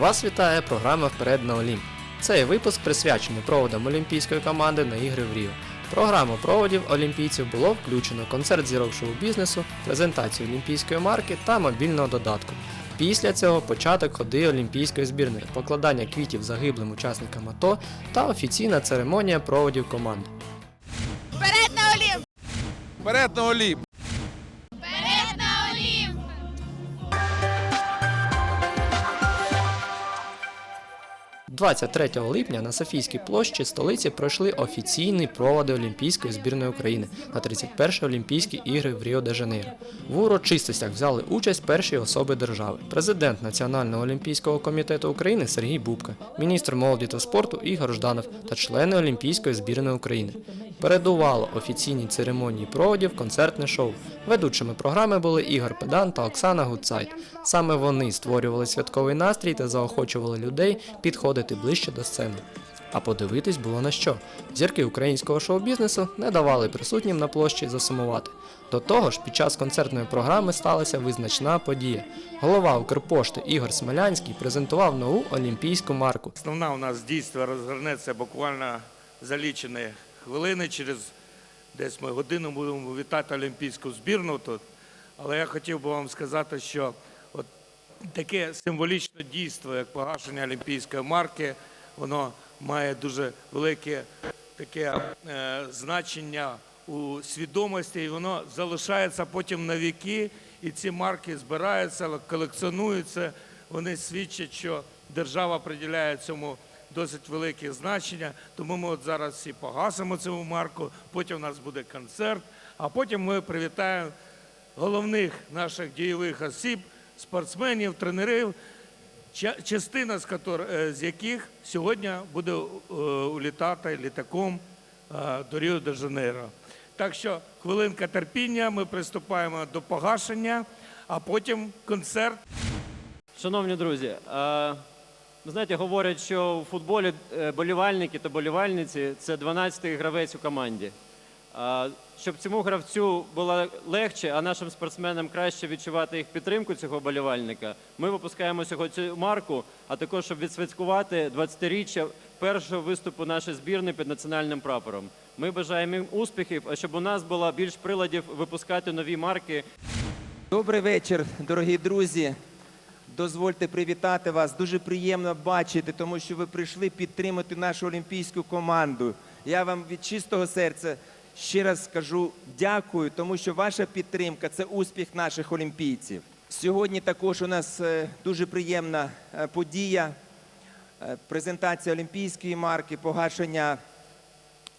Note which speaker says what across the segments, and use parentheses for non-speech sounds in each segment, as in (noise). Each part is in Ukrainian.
Speaker 1: Вас вітає програма Вперед на Олімп. Цей випуск присвячений проводам олімпійської команди на ігри в Ріо. Програму проводів олімпійців було включено концерт зірок шоу-бізнесу, презентацію олімпійської марки та мобільного додатку. Після цього початок ходи олімпійської збірної, покладання квітів загиблим учасникам АТО та офіційна церемонія проводів команди.
Speaker 2: Вперед на Олімп!
Speaker 3: Вперед на Олімп!
Speaker 1: 23 липня на Софійській площі столиці пройшли офіційні проводи Олімпійської збірної України на 31 Олімпійські ігри в Ріо-де-Жанейро. В урочистостях взяли участь перші особи держави: президент Національного олімпійського комітету України Сергій Бубка, міністр молоді та спорту Ігор Жданов та члени Олімпійської збірної України. Передувало офіційній церемонії проводів концертне шоу. Ведучими програми були Ігор Педан та Оксана Гуцайт. Саме вони створювали святковий настрій та заохочували людей підходити ближче до сцени. А подивитись було на що. Зірки українського шоу-бізнесу не давали присутнім на площі засумувати. До того ж, під час концертної програми сталася визначна подія. Голова Укрпошти Ігор Смолянський презентував нову олімпійську марку.
Speaker 4: Основна у нас дійство розгорнеться буквально за лічені хвилини. Через десь ми годину будемо вітати олімпійську збірну тут. Але я хотів би вам сказати, що таке символічне дійство, як погашення олімпійської марки, воно має дуже велике таке е, значення у свідомості, і воно залишається потім на віки, і ці марки збираються, колекціонуються. Вони свідчать, що держава приділяє цьому досить велике значення. Тому ми от зараз всі погасимо цю марку, потім у нас буде концерт, а потім ми привітаємо головних наших дійових осіб, спортсменів, тренерів, частина е, з яких сьогодні буде е, улітати літаком е, до Ріо-де-Жанейро. Так що хвилинка терпіння, ми приступаємо до погашення, а потім концерт.
Speaker 5: Шановні друзі, ви знаєте, говорять, що у футболі болівальники та болівальниці це 12-й гравець у команді. Щоб цьому гравцю було легше, а нашим спортсменам краще відчувати їх підтримку цього болівальника, ми випускаємо сьогодні цю марку, а також щоб відсвяткувати 20-річчя першого виступу нашої збірної під національним прапором. Ми бажаємо їм успіхів, а щоб у нас було більш приладів випускати нові марки
Speaker 6: Добрий вечір, дорогі друзі. Дозвольте привітати вас. Дуже приємно бачити, тому що ви прийшли підтримати нашу олімпійську команду. Я вам від чистого серця ще раз скажу дякую, тому що ваша підтримка це успіх наших олімпійців. Сьогодні також у нас е, дуже приємна е, подія. е, Презентація олімпійської марки, погашення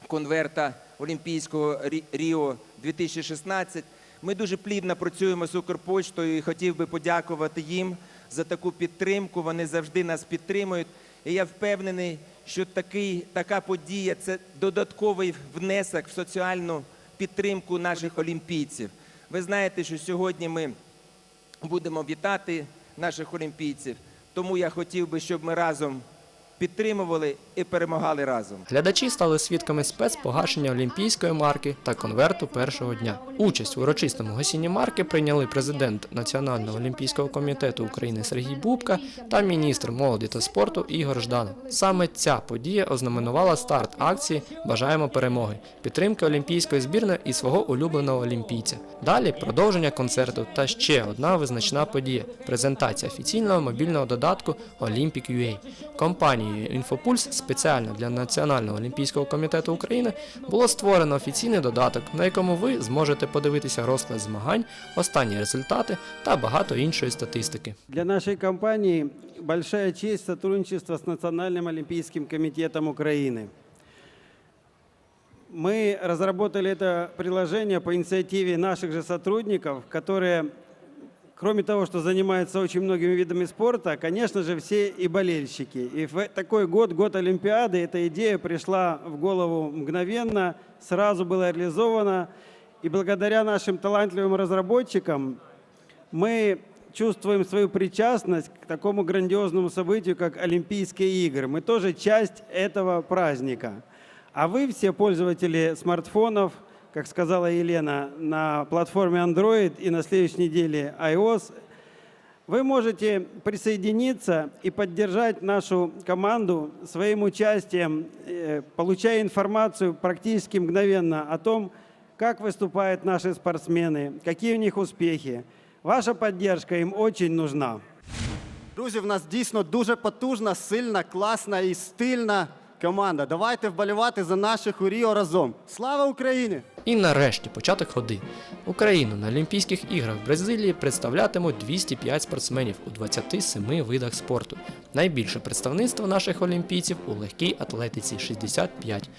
Speaker 6: конверта Олімпійського Ріо 2016. Ми дуже плідно працюємо з Укрпочтою і хотів би подякувати їм за таку підтримку. Вони завжди нас підтримують. І я впевнений, що такий, така подія це додатковий внесок в соціальну підтримку наших олімпійців. Ви знаєте, що сьогодні ми будемо вітати наших олімпійців. Тому я хотів би, щоб ми разом підтримували і перемагали разом.
Speaker 1: Глядачі стали свідками спецпогашення олімпійської марки та конверту першого дня. Участь в урочистому гасінні марки прийняли президент Національного олімпійського комітету України Сергій Бубка та міністр молоді та спорту Ігор Жданов. Саме ця подія ознаменувала старт акції Бажаємо перемоги, підтримки олімпійської збірної і свого улюбленого олімпійця. Далі продовження концерту та ще одна визначна подія презентація офіційного мобільного додатку Olympic UA Компанією Інфопульс спеціально для Національного олімпійського комітету України було створено офіційний додаток, на якому ви зможете подивитися розклад змагань, останні результати та багато іншої статистики.
Speaker 7: Для нашей компании большая честь сотрудничества с Национальным олимпийским комитетом Украины. Мы разработали это приложение по инициативе наших же сотрудников, которые, кроме того, что занимаются очень многими видами спорта, конечно же, все и болельщики. И в такой год, год Олимпиады, эта идея пришла в голову мгновенно, сразу была реализована. И благодаря нашим талантливым разработчикам мы чувствуем свою причастность к такому грандиозному событию, как Олимпийские игры. Мы тоже часть этого праздника. А вы все пользователи смартфонов, как сказала Елена, на платформе Android и на следующей неделе iOS, Вы можете присоединиться и поддержать нашу команду своим участием, э, получая информацию практически мгновенно о том, как выступают наши спортсмены, какие у них успехи. Ваша поддержка им очень нужна.
Speaker 8: Друзі, в нас дійсно дуже потужна, сильна, класна і стильна команда. Давайте вболівати за наших у разом. Слава Україні!
Speaker 1: І нарешті початок ходи. Україну на Олімпійських іграх в Бразилії представлятимуть 205 спортсменів у 27 видах спорту. Найбільше представництво наших олімпійців у легкій атлетиці 65.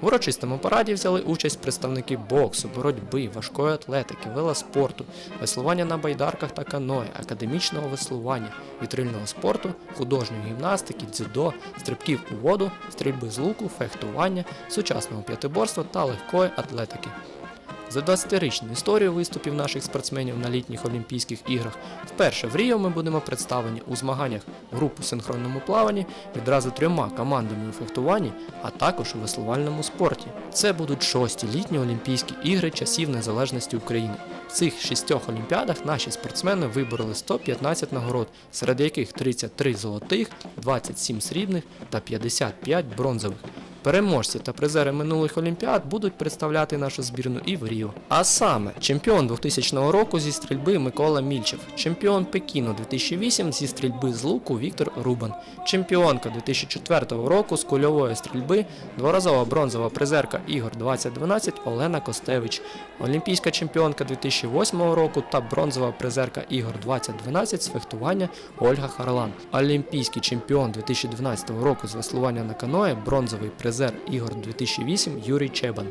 Speaker 1: В урочистому параді взяли участь представники боксу, боротьби, важкої атлетики, велоспорту, веслування на байдарках та каної, академічного веслування, вітрильного спорту, художньої гімнастики, дзюдо, стрибків у воду, стрільби з луку, фехтування, сучасного п'ятиборства та легкої атлетики. За 20-річну історію виступів наших спортсменів на літніх Олімпійських іграх вперше в Ріо ми будемо представлені у змаганнях групу синхронному плаванні відразу трьома командами у фехтуванні, а також у веслувальному спорті. Це будуть шості літні Олімпійські ігри часів незалежності України. В цих шістьох олімпіадах наші спортсмени вибороли 115 нагород, серед яких 33 золотих, 27 срібних та 55 бронзових. Переможці та призери минулих олімпіад будуть представляти нашу збірну і в Ріо. А саме чемпіон 2000 року зі стрільби Микола Мільчев, чемпіон Пекіну 2008 зі стрільби з луку Віктор Рубан, чемпіонка 2004 року з кульової стрільби, дворазова бронзова призерка ігор 2012 Олена Костевич, олімпійська чемпіонка 2008 року та бронзова призерка ігор 2012 з фехтування Ольга Харлан, олімпійський чемпіон 2012 року з веслування на каное, бронзовий призер ігор 2008 Юрій Чебан.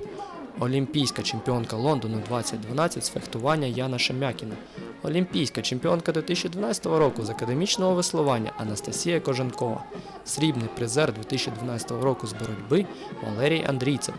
Speaker 1: Олімпійська чемпіонка Лондону 2012 з фехтування Яна Шемякіна. Олімпійська чемпіонка 2012 року з академічного веслування Анастасія Коженкова. Срібний призер 2012 року з боротьби Валерій Андрійцев.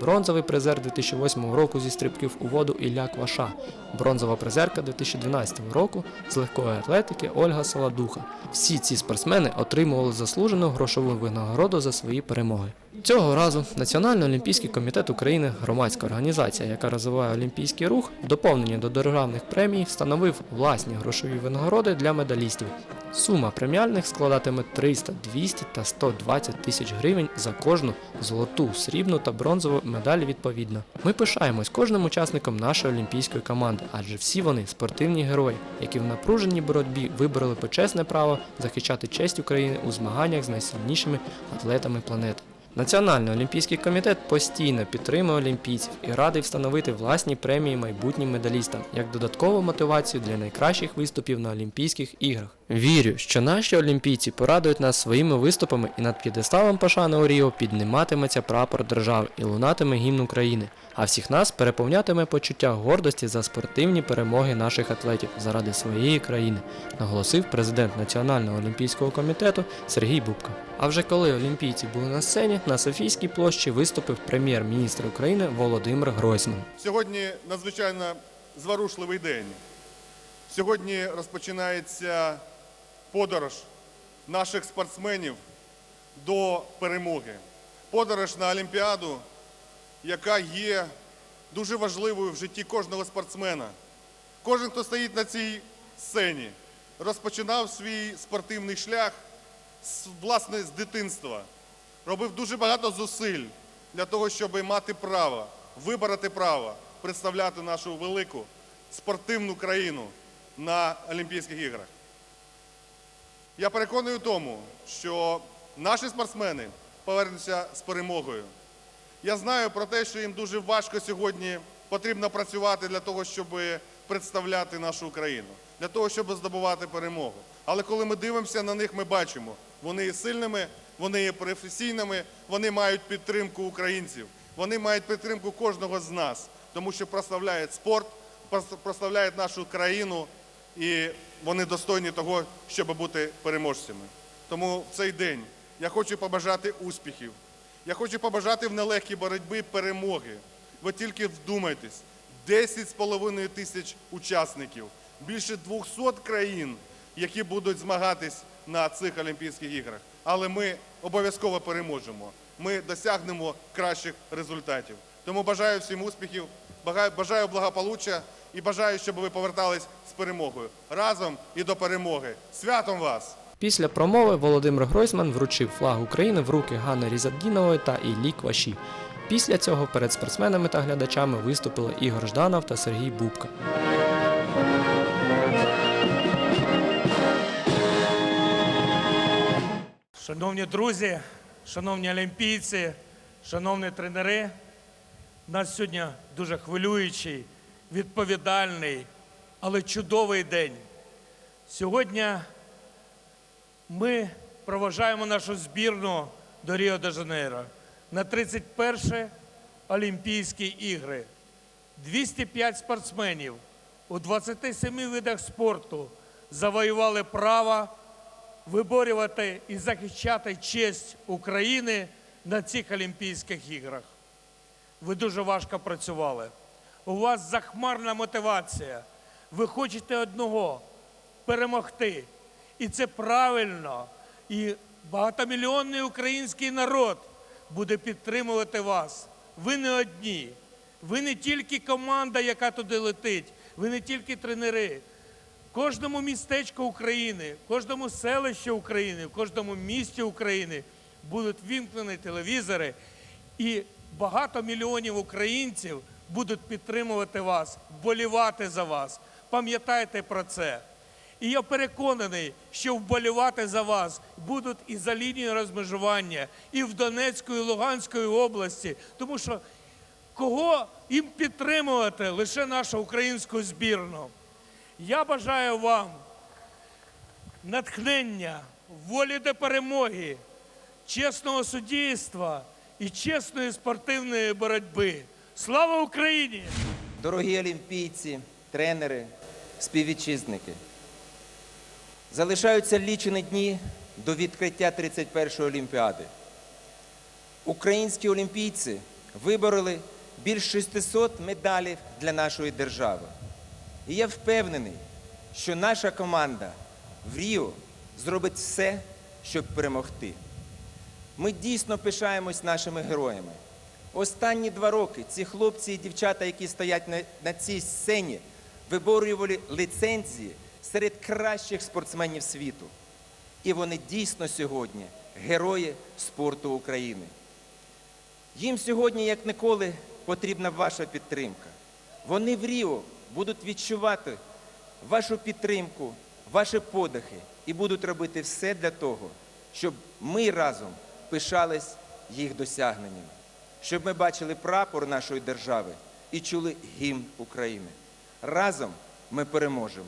Speaker 1: Бронзовий призер 2008 року зі стрибків у воду Ілля Кваша. Бронзова призерка 2012 року з легкої атлетики Ольга Солодуха. Всі ці спортсмени отримували заслужену грошову винагороду за свої перемоги. Цього разу Національний олімпійський комітет України, громадська організація, яка розвиває олімпійський рух, в доповнення до державних премій встановив власні грошові винагороди для медалістів. Сума преміальних складатиме 300, 200 та 120 тисяч гривень за кожну золоту, срібну та бронзову медаль відповідно. Ми пишаємось кожним учасником нашої олімпійської команди, адже всі вони спортивні герої, які в напруженій боротьбі вибороли почесне право захищати честь України у змаганнях з найсильнішими атлетами планети. Національний олімпійський комітет постійно підтримує олімпійців і радий встановити власні премії майбутнім медалістам як додаткову мотивацію для найкращих виступів на Олімпійських іграх. Вірю, що наші олімпійці порадують нас своїми виступами і над п'єдесталом пошани у Ріо підніматиметься прапор держави і лунатиме гімн України, а всіх нас переповнятиме почуття гордості за спортивні перемоги наших атлетів заради своєї країни, наголосив президент Національного олімпійського комітету Сергій Бубка. А вже коли олімпійці були на сцені, на Софійській площі виступив прем'єр-міністр України Володимир Гройсман.
Speaker 9: Сьогодні надзвичайно зворушливий день. Сьогодні розпочинається подорож наших спортсменів до перемоги. Подорож на Олімпіаду, яка є дуже важливою в житті кожного спортсмена. Кожен, хто стоїть на цій сцені, розпочинав свій спортивний шлях власне з дитинства. Робив дуже багато зусиль для того, щоб мати право, вибороти право представляти нашу велику спортивну країну на Олімпійських іграх. Я переконаний у тому, що наші спортсмени повернуться з перемогою. Я знаю про те, що їм дуже важко сьогодні потрібно працювати для того, щоб представляти нашу Україну, для того, щоб здобувати перемогу. Але коли ми дивимося на них, ми бачимо, вони є сильними, вони є професійними, вони мають підтримку українців, вони мають підтримку кожного з нас, тому що прославляють спорт, прос- прославляють нашу країну, і вони достойні того, щоб бути переможцями. Тому в цей день я хочу побажати успіхів. Я хочу побажати в нелегкій боротьбі перемоги. Ви тільки вдумайтесь, 10,5 тисяч учасників, більше 200 країн, які будуть змагатись на цих Олімпійських іграх. Але ми обов'язково переможемо. Ми досягнемо кращих результатів. Тому бажаю всім успіхів, бажаю- благополуччя і бажаю, щоб ви повертались перемогою. Разом і до перемоги. Святом вас!
Speaker 1: Після промови Володимир Гройсман вручив флаг України в руки Ганни Різаддінової та Іллі Кваші. Після цього перед спортсменами та глядачами виступили Ігор Жданов та Сергій Бубка.
Speaker 4: Шановні друзі, шановні олімпійці, шановні тренери, у нас сьогодні дуже хвилюючий, відповідальний, але чудовий день. Сьогодні ми проважаємо нашу збірну до Ріо де Жанейро на 31 Олімпійські ігри. 205 спортсменів у 27 видах спорту завоювали право виборювати і захищати честь України на цих Олімпійських іграх. Ви дуже важко працювали. У вас захмарна мотивація. Ви хочете одного перемогти. І це правильно. І багатомільйонний український народ буде підтримувати вас. Ви не одні. Ви не тільки команда, яка туди летить, ви не тільки тренери. Кожному містечку України, кожному селищі України, в кожному місті України будуть вімкнені телевізори, і багато мільйонів українців будуть підтримувати вас, вболівати за вас. Пам'ятайте про це. І я переконаний, що вболівати за вас будуть і за лінією розмежування, і в Донецької, і Луганської області, тому що кого їм підтримувати лише нашу українську збірну. Я бажаю вам натхнення, волі до перемоги, чесного суддівства і чесної спортивної боротьби. Слава Україні!
Speaker 6: Дорогі олімпійці, тренери, співвітчизники. Залишаються лічені дні до відкриття 31-ї Олімпіади. Українські олімпійці вибороли більш 600 медалів для нашої держави. І я впевнений, що наша команда в Ріо зробить все, щоб перемогти. Ми дійсно пишаємось нашими героями. Останні два роки ці хлопці і дівчата, які стоять на, цій сцені, виборювали ліцензії серед кращих спортсменів світу. І вони дійсно сьогодні герої спорту України. Їм сьогодні, як ніколи, потрібна ваша підтримка. Вони в Ріо будуть відчувати вашу підтримку, ваші подихи і будуть робити все для того, щоб ми разом пишались їх досягненнями, щоб ми бачили прапор нашої держави і чули гімн України. Разом ми переможемо.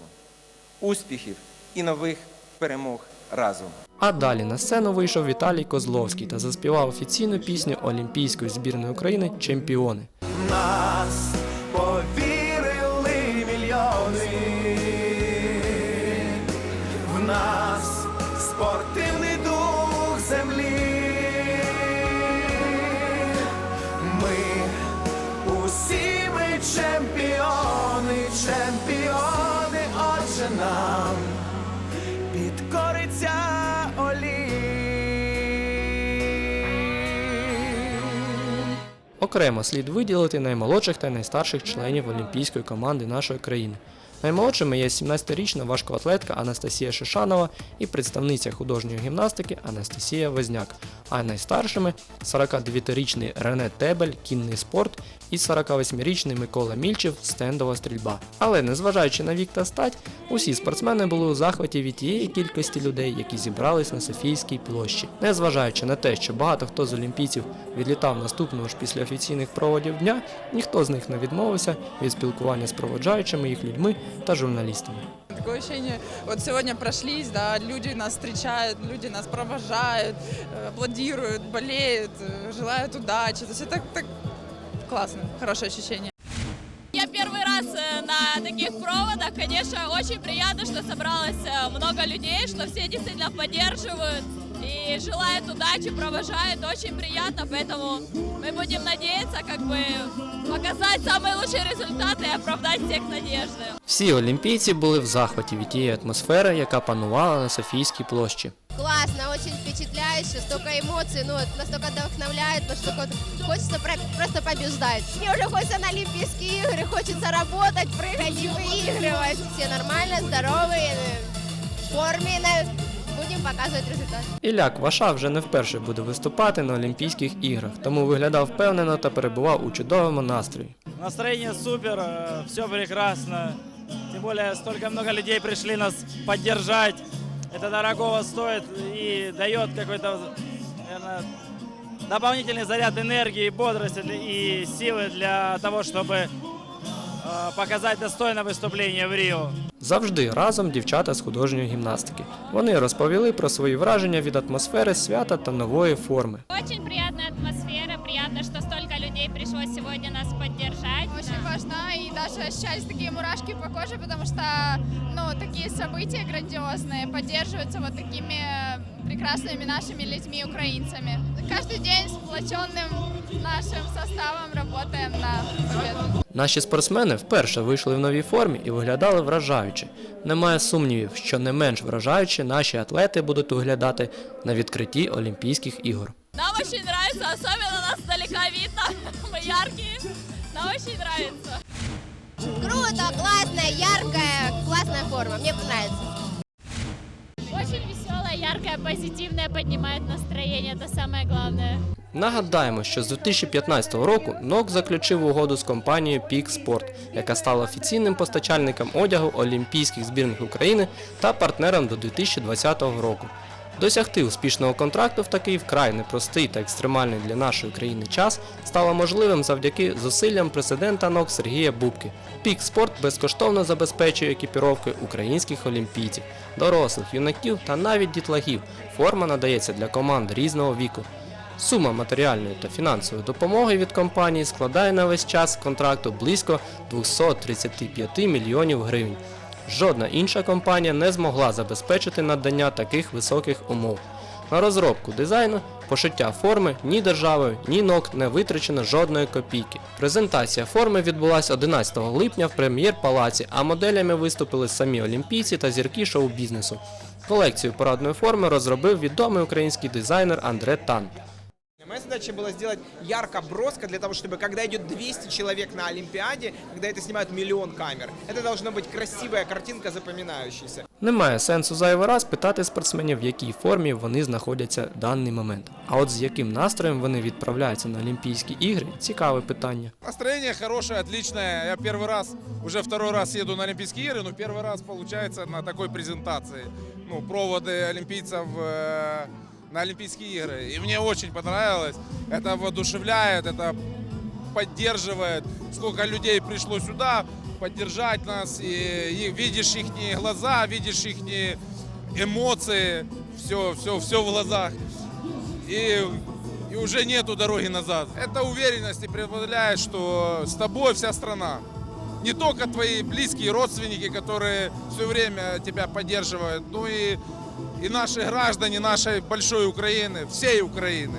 Speaker 6: Успіхів і нових перемог разом.
Speaker 1: А далі на сцену вийшов Віталій Козловський та заспівав офіційну пісню Олімпійської збірної України Чемпіони.
Speaker 10: нас підкориться Олімп.
Speaker 1: Окремо слід виділити наймолодших та найстарших членів олімпійської команди нашої країни. Наймолодшими є 17-річна важкоатлетка Анастасія Шишанова і представниця художньої гімнастики Анастасія Возняк, а найстаршими 49-річний Рене Тебель, кінний спорт і 48-річний Микола Мільчев, стендова стрільба. Але незважаючи на вік та стать, усі спортсмени були у захваті від тієї кількості людей, які зібрались на Софійській площі. Незважаючи на те, що багато хто з олімпійців відлітав наступного ж після офіційних проводів дня, ніхто з них не відмовився від спілкування з проводжаючими їх людьми та журналістами.
Speaker 11: Такое ощущение, вот сегодня прошлись, да, люди нас встречают, люди нас провожают, э, аплодируют, болеют, э, желают удачи. То есть это так классно, хорошее ощущение.
Speaker 2: Я первый раз э, на таких проводах. Конечно, очень приятно, что собралось э, много людей, что все действительно поддерживают. и желают удачи, провожают, очень приятно, поэтому мы будем надеяться, как бы показать самые лучшие результаты и оправдать всех надежды.
Speaker 1: Всі олімпійці були в захваті від тієї атмосфери, яка панувала на Софійській площі.
Speaker 12: Классно, очень впечатляюще, столько эмоций, ну, это настолько вдохновляет, настолько вот хочется про- просто побеждать. Мне уже хочется на Олимпийские игры, хочется работать, прыгать и выигрывать. Все нормально, здоровые, в форме, на- будем показывать результат.
Speaker 1: Ілля Кваша вже не вперше буде виступати на Олімпійських іграх, тому виглядав впевнено та перебував у чудовому настрої.
Speaker 13: Настроение супер, все прекрасно. Тем более столько много людей пришли нас поддержать. Это дорогого стоит и дает какой-то, наверное, дополнительный заряд энергии, и бодрости для- и силы для того, чтобы э, показать достойное выступление в Рио.
Speaker 1: Завжди разом дівчата з художньої гімнастики. Вони розповіли про свої враження від атмосфери свята та нової форми.
Speaker 2: Очень приятная атмосфера, приятно, что столько людей пришло сегодня нас поддержать.
Speaker 12: Очень важно, и даже ощущались такие мурашки по коже, потому что, ну, такие события грандиозные поддерживаются вот такими прекрасными нашими людьми, украинцами. Каждый день сплоченным нашим составом работаем на победу.
Speaker 1: Наші спортсмени вперше вийшли в новій формі і виглядали вражаюче. Немає сумнівів, що не менш вражаюче наші атлети будуть виглядати на відкритті Олімпійських ігор.
Speaker 2: Нам очень нравится, особенно нас издалека видно, (laughs) мы яркие, нам очень нравится.
Speaker 12: Круто, классная, яркая, классная форма, мне нравится.
Speaker 2: Очень позитивное, поднимает настроение, это самое главное.
Speaker 1: Нагадаємо, що з 2015 року НОК заключив угоду з компанією Peak Sport, яка стала офіційним постачальником одягу Олімпійських збірних України та партнером до 2020 року. Досягти успішного контракту в такий вкрай непростий та екстремальний для нашої країни час стало можливим завдяки зусиллям президента НОК Сергія Бубки. Пік спорт безкоштовно забезпечує екіпіровки українських олімпійців, дорослих, юнаків та навіть дітлагів. Форма надається для команд різного віку. Сума матеріальної та фінансової допомоги від компанії складає на весь час контракту близько 235 мільйонів гривень. Жодна інша компанія не змогла забезпечити надання таких високих умов. На розробку дизайну, пошиття форми ні державою, ні НОК не витрачено жодної копійки. Презентація форми відбулася 11 липня в прем'єр-палаці, а моделями виступили самі олімпійці та зірки шоу-бізнесу. Колекцію парадної форми розробив відомий український дизайнер Андре Тан
Speaker 14: Моя задача была сделать ярко, броско, для того, чтобы когда идет 200 человек на Олимпиаде, когда это снимают миллион камер, это должна быть красивая картинка, запоминающаяся.
Speaker 1: Немає сенсу зайвий раз питати спортсменів, в якій формі вони знаходяться в даний момент. А от з яким настроєм вони відправляються на Олімпійські ігри цікаве питання.
Speaker 3: Настроение хорошее, отличное. Я первый раз, уже второй раз еду на Олимпийские игры, но первый раз получается на такой презентации. Ну, проводы олимпийцев э, на Олимпийские игры. И мне очень понравилось. Это воодушевляет, это поддерживает. Сколько людей пришло сюда поддержать нас. И, и видишь их глаза, видишь их эмоции. Все, все, все в глазах. И и уже нету дороги назад. Это уверенность и преодоляет, что с тобой вся страна. Не только твои близкие родственники, которые все время тебя поддерживают, но и, и наши граждане нашей большой Украины, всей Украины.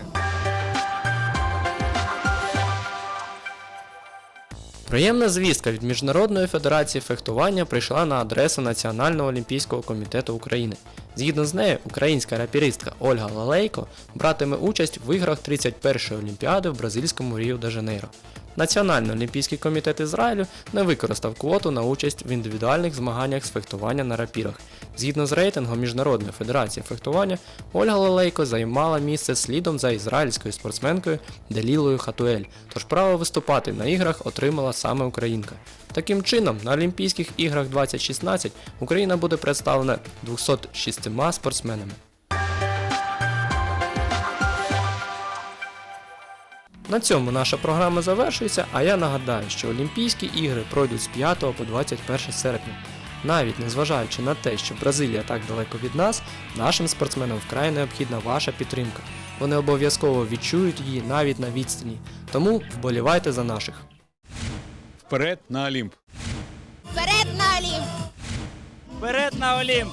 Speaker 1: Приємна звістка від Міжнародної федерації фехтування прийшла на адресу Національного олімпійського комітету України. Згідно з нею, українська раперистка Ольга Лалейко братиме участь в іграх 31-ї Олімпіади в бразильському Ріо де Жанейро. Національний олімпійський комітет Ізраїлю не використав квоту на участь в індивідуальних змаганнях з фехтування на рапірах. Згідно з рейтингом Міжнародної федерації фехтування, Ольга Лалейко займала місце слідом за ізраїльською спортсменкою Делілою Хатуель, тож право виступати на іграх отримала саме українка. Таким чином, на Олімпійських іграх 2016 Україна буде представлена 206 спортсменами. На цьому наша програма завершується, а я нагадаю, що Олімпійські ігри пройдуть з 5 по 21 серпня. Навіть незважаючи на те, що Бразилія так далеко від нас, нашим спортсменам вкрай необхідна ваша підтримка. Вони обов'язково відчують її навіть на відстані. Тому вболівайте за наших.
Speaker 15: Вперед на Олімп!
Speaker 12: Вперед на Олімп!
Speaker 13: Вперед на Олимп!